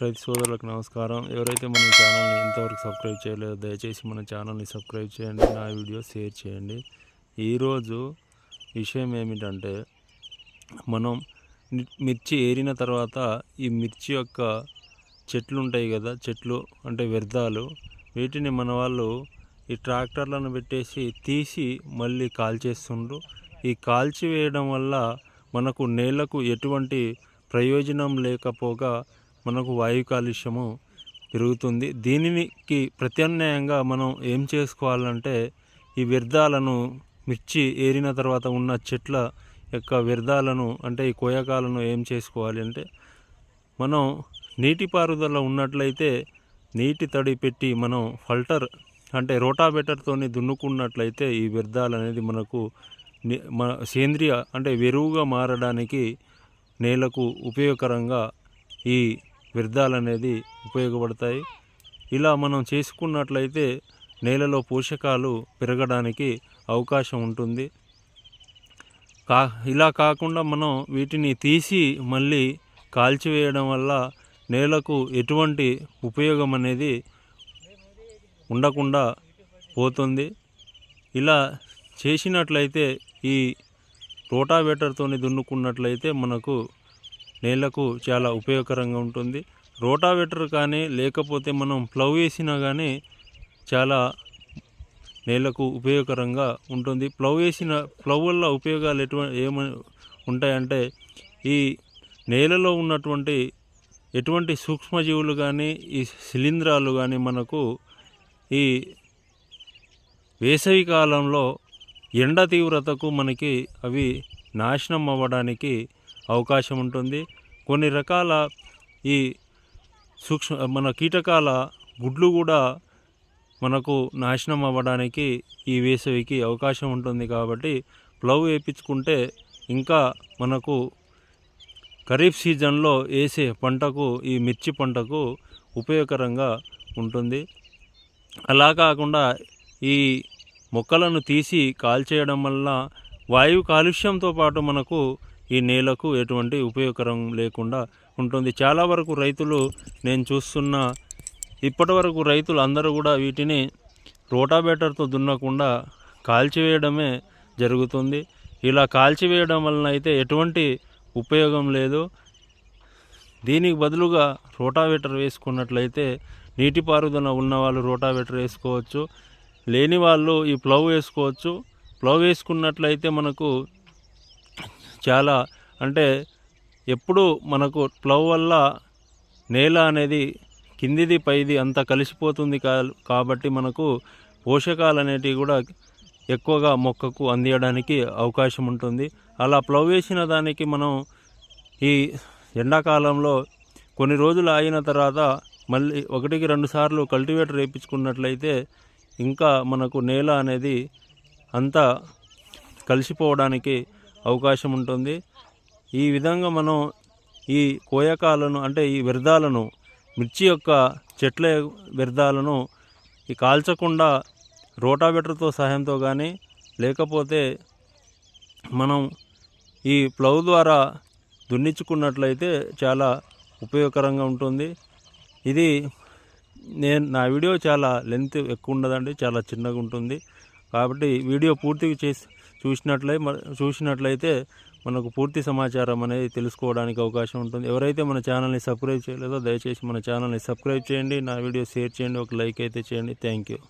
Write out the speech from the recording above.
రైతు సోదరులకు నమస్కారం. ఎవరైతే మన ఛానల్ని ఇంతవరకు సబ్స్క్రైబ్ చేయలేదో దయచేసి మన ఛానల్ని సబ్స్క్రైబ్ చేయండి నా వీడియో షేర్ చేయండి. ఈరోజు విషయం ఏమిటంటే మనం మిర్చి ఏరిన తర్వాత ఈ మిర్చి యొక్క చెట్లు ఉంటాయి కదా చెట్లు అంటే వ్యర్థాలు వీటిని మన వాళ్ళు ఈ ట్రాక్టర్లను పెట్టేసి తీసి మళ్ళీ కాల్చేస్తుండ్రు. ఈ కాల్చి వేయడం వల్ల మనకు నేలకు ఎటువంటి ప్రయోజనం లేకపోగా మనకు వాయు కాలుష్యము పెరుగుతుంది. దీనికి ప్రత్యామ్నాయంగా మనం ఏం చేసుకోవాలంటే ఈ వ్యర్థాలను మిర్చి ఏరిన తర్వాత ఉన్న చెట్ల యొక్క వ్యర్థాలను అంటే ఈ కోయకాలను ఏం చేసుకోవాలి అంటే మనం నీటిపారుదల ఉన్నట్లయితే నీటి తడి పెట్టి మనం ఫల్టర్ అంటే రోటాబెటర్తోని దున్నుకున్నట్లయితే ఈ వ్యర్థాలు అనేది మనకు మన సేంద్రియ అంటే ఎరువుగా మారడానికి నేలకు ఉపయోగకరంగా ఈ వ్యర్థాలు అనేది ఉపయోగపడతాయి. ఇలా మనం చేసుకున్నట్లయితే నేలలో పోషకాలు పెరగడానికి అవకాశం ఉంటుంది. కా ఇలా కాకుండా మనం వీటిని తీసి మళ్ళీ కాల్చివేయడం వల్ల నేలకు ఎటువంటి ఉపయోగం అనేది ఉండకుండా పోతుంది. ఇలా చేసినట్లయితే ఈ రోటావేటర్తో దున్నుకున్నట్లయితే మనకు నేలకు చాలా ఉపయోగకరంగా ఉంటుంది. రోటావేటర్ కానీ లేకపోతే మనం ప్లవ్ వేసినా కానీ చాలా నేలకు ఉపయోగకరంగా ఉంటుంది. ప్లవ్ వేసిన ప్లవ్ వల్ల ఉపయోగాలు ఎటువంటి ఏమ ఉంటాయంటే ఈ నేలలో ఉన్నటువంటి ఎటువంటి సూక్ష్మజీవులు కానీ ఈ శిలీంధ్రాలు కానీ మనకు ఈ వేసవి కాలంలో ఎండ తీవ్రతకు మనకి అవి నాశనం అవ్వడానికి అవకాశం ఉంటుంది. కొన్ని రకాల ఈ సూక్ష్మ మన కీటకాల గుడ్లు కూడా మనకు నాశనం అవ్వడానికి ఈ వేసవికి అవకాశం ఉంటుంది కాబట్టి ప్లవ్ వేయించుకుంటే ఇంకా మనకు ఖరీఫ్ సీజన్లో వేసే పంటకు ఈ మిర్చి పంటకు ఉపయోగకరంగా ఉంటుంది. అలా కాకుండా ఈ మొక్కలను తీసి కాల్చేయడం వల్ల వాయు కాలుష్యంతో పాటు మనకు ఈ నేలకు ఎటువంటి ఉపయోగకరం లేకుండా ఉంటుంది. చాలా వరకు రైతులు నేను చూస్తున్న ఇప్పటి వరకు రైతులు అందరూ కూడా వీటిని రోటాబేటర్తో దున్నకుండా కాల్చివేయడమే జరుగుతుంది. ఇలా కాల్చివేయడం వలన అయితే ఎటువంటి ఉపయోగం లేదు. దీనికి బదులుగా రోటావేటర్ వేసుకున్నట్లయితే నీటిపారుదల ఉన్న వాళ్ళు రోటావేటర్ వేసుకోవచ్చు. లేని వాళ్ళు ఈ ప్లవ్ వేసుకోవచ్చు. ప్లవ్ వేసుకున్నట్లయితే మనకు చాలా అంటే ఎప్పుడు మనకు ప్లవ్ వల్ల నేల అనేది కిందిది పైది అంతా కలిసిపోతుంది కా కాబట్టి మనకు పోషకాలు అనేటివి కూడా ఎక్కువగా మొక్కకు అందియడానికి అవకాశం ఉంటుంది. అలా ప్లవ్ వేసిన దానికి మనం ఈ ఎండాకాలంలో కొన్ని రోజులు అయిన తర్వాత మళ్ళీ ఒకటికి రెండు సార్లు కల్టివేటర్ వేయించుకున్నట్లయితే ఇంకా మనకు నేల అనేది అంతా కలిసిపోవడానికి అవకాశం ఉంటుంది ఈ విధంగా మనం ఈ కోయకాలను అంటే ఈ వ్యర్థాలను మిర్చి యొక్క చెట్ల వ్యర్థాలను ఈ కాల్చకుండా రోటావెటర్తో సహాయంతో కానీ లేకపోతే మనం ఈ ప్లవ్ ద్వారా దున్నించుకున్నట్లయితే చాలా ఉపయోగకరంగా ఉంటుంది. ఇది నేను నా వీడియో చాలా లెంత్ ఎక్కువ ఉండదండి చాలా చిన్నగా ఉంటుంది కాబట్టి వీడియో పూర్తిగా చేసి చూసినట్లయి చూసినట్లయితే మనకు పూర్తి సమాచారం అనేది తెలుసుకోవడానికి అవకాశం ఉంటుంది. ఎవరైతే మన ఛానల్ని సబ్స్క్రైబ్ చేయలేదో దయచేసి మన ఛానల్ని సబ్స్క్రైబ్ చేయండి. నా వీడియో షేర్ చేయండి. ఒక లైక్ అయితే చేయండి. Thank you.